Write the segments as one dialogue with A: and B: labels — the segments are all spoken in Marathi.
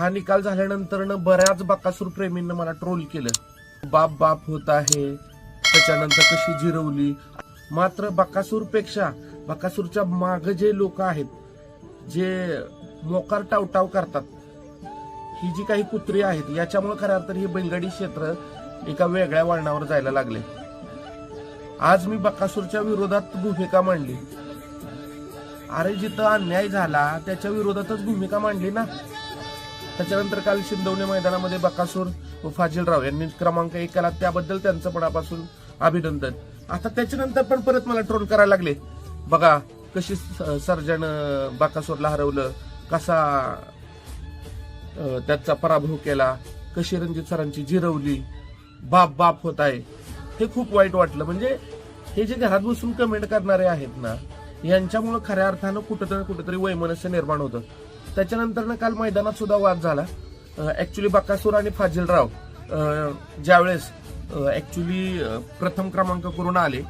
A: हा निकाल झाल्यानंतर बऱ्याच बकासूर प्रेमींना मला ट्रोल केलं. बाप बाप होत आहे. त्याच्यानंतर कशी जिरवली? मात्र बकासूरपेक्षा बकासूरच्या माग जे लोक आहेत जे मोकार टावटाव करतात ही जी काही कुत्री आहेत याच्यामुळे खऱ्या तर हे बैलगाडी क्षेत्र एका वेगळ्या वळणावर जायला लागले. आज मी बकासूरच्या विरोधात भूमिका मांडली. अरे जिथं अन्याय झाला त्याच्या विरोधातच भूमिका मांडली ना? त्याच्यानंतर काल शिंदवणे मैदानामध्ये बकासूर व फाजिलराव यांनी क्रमांक एक केला. त्याबद्दल त्यांचं पणापासून अभिनंदन. आता त्याच्यानंतर पण परत मला ट्रोल करायला लागले. बघा कशी सर्जन अं, हरवलं कसा त्याचा पराभव केला कशी रणजित सरांची जिरवली बाप बाप होत आहे. हे खूप वाईट वाटलं. म्हणजे हे जे घरात बसून कमेंट करणारे आहेत ना यांच्यामुळे खऱ्या अर्थानं कुठंतरी वैमनस्य निर्माण होतं. त्याच्यानंतर काल मैदानात सुद्धा वाद झाला. ऍक्च्युली बकासूर आणि फाजिलराव ज्यावेळेस ऍक्च्युली प्रथम क्रमांक करून आले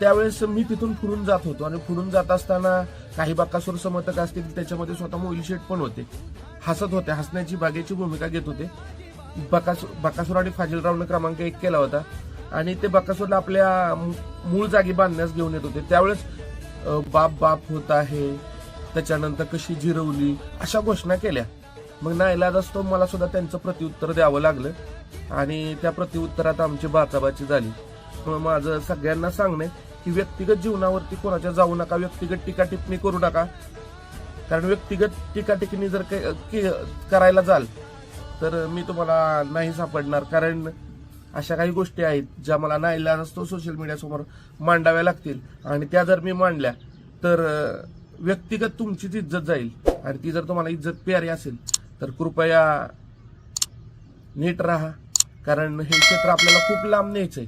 A: त्यावेळेस मी तिथून फुरून जात होतो. आणि फुरून जात असताना काही बकासूर समर्थक असतील त्याच्यामध्ये स्वतः मोईल शेट पण होते. हसत होते हसण्याची बागेची भूमिका घेत होते. बकासूर बकासूर आणि फाजिलरावनं क्रमांक एक केला होता. आणि ते बकासूरला आपल्या मूळ जागी बांधण्यास घेऊन येत होते. त्यावेळेस बाप बाप होत आहे. त्याच्यानंतर कशी जिरवली अशा घोषणा केल्या. मग नाईलाज असतो मला सुद्धा त्यांचं प्रत्युत्तर द्यावं लागलं. आणि त्या प्रत्युत्तरात आमची बाचाबाची झाली. मग माझं सगळ्यांना सांगणं आहे की व्यक्तिगत जीवनावरती कोणाच्या जाऊ नका व्यक्तिगत टीका टिप्पणी करू नका. कारण व्यक्तिगत टीका टिप्पणी जर के- के- करायला जाल तर मी तुम्हाला नाही सापडणार. कारण अशा काही गोष्टी आहेत ज्या मला नाईलाज असतो सोशल मीडियासमोर मांडाव्या लागतील. आणि त्या जर मी मांडल्या तर व्यक्तिगत तुमचीच इज्जत जाईल. आणि ती जर तुम्हाला इज्जत प्यारी असेल तर कृपया नीट राहा. कारण हे क्षेत्र आपल्याला खूप लांब न्यायचंय.